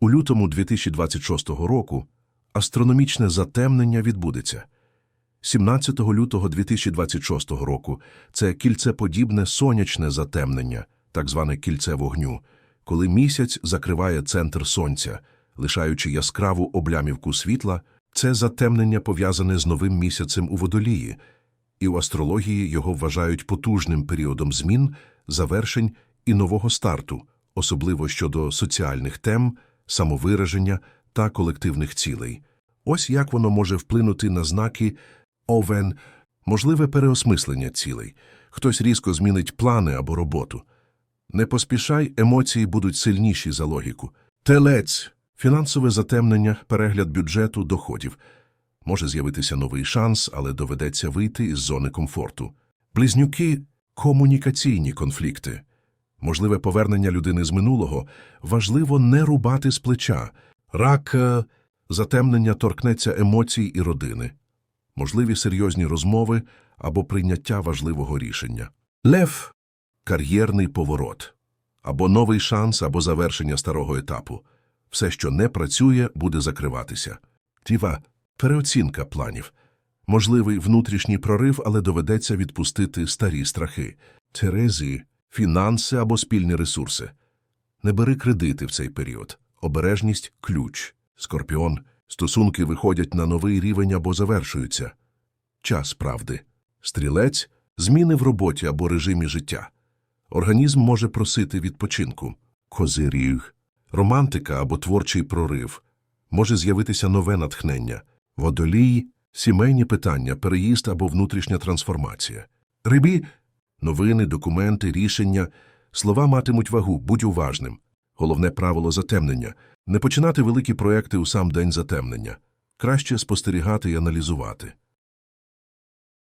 У лютому 2026 року астрономічне затемнення відбудеться. 17 лютого 2026 року це кільцеподібне сонячне затемнення, так зване кільце вогню, коли місяць закриває центр сонця, лишаючи яскраву облямівку світла, це затемнення пов'язане з новим місяцем у водолії, і в астрології його вважають потужним періодом змін, завершень і нового старту, особливо щодо соціальних тем, самовираження та колективних цілей. Ось як воно може вплинути на знаки Овен, можливе переосмислення цілей. Хтось різко змінить плани або роботу. Не поспішай, емоції будуть сильніші за логіку. Телець – фінансове затемнення, перегляд бюджету, доходів. Може з'явитися новий шанс, але доведеться вийти із зони комфорту. Близнюки – комунікаційні конфлікти. Можливе повернення людини з минулого важливо не рубати з плеча. Рак е, – затемнення торкнеться емоцій і родини. Можливі серйозні розмови або прийняття важливого рішення. Лев – кар'єрний поворот. Або новий шанс, або завершення старого етапу. Все, що не працює, буде закриватися. Тіва – переоцінка планів. Можливий внутрішній прорив, але доведеться відпустити старі страхи. Терезі – фінанси або спільні ресурси. Не бери кредити в цей період. Обережність – ключ. Скорпіон – стосунки виходять на новий рівень або завершуються. Час правди. Стрілець – зміни в роботі або режимі життя. Організм може просити відпочинку. Козиріг – романтика або творчий прорив. Може з'явитися нове натхнення. Водолій – сімейні питання, переїзд або внутрішня трансформація. Рибі – новини, документи, рішення. Слова матимуть вагу, будь уважним. Головне правило затемнення – не починати великі проекти у сам день затемнення. Краще спостерігати і аналізувати.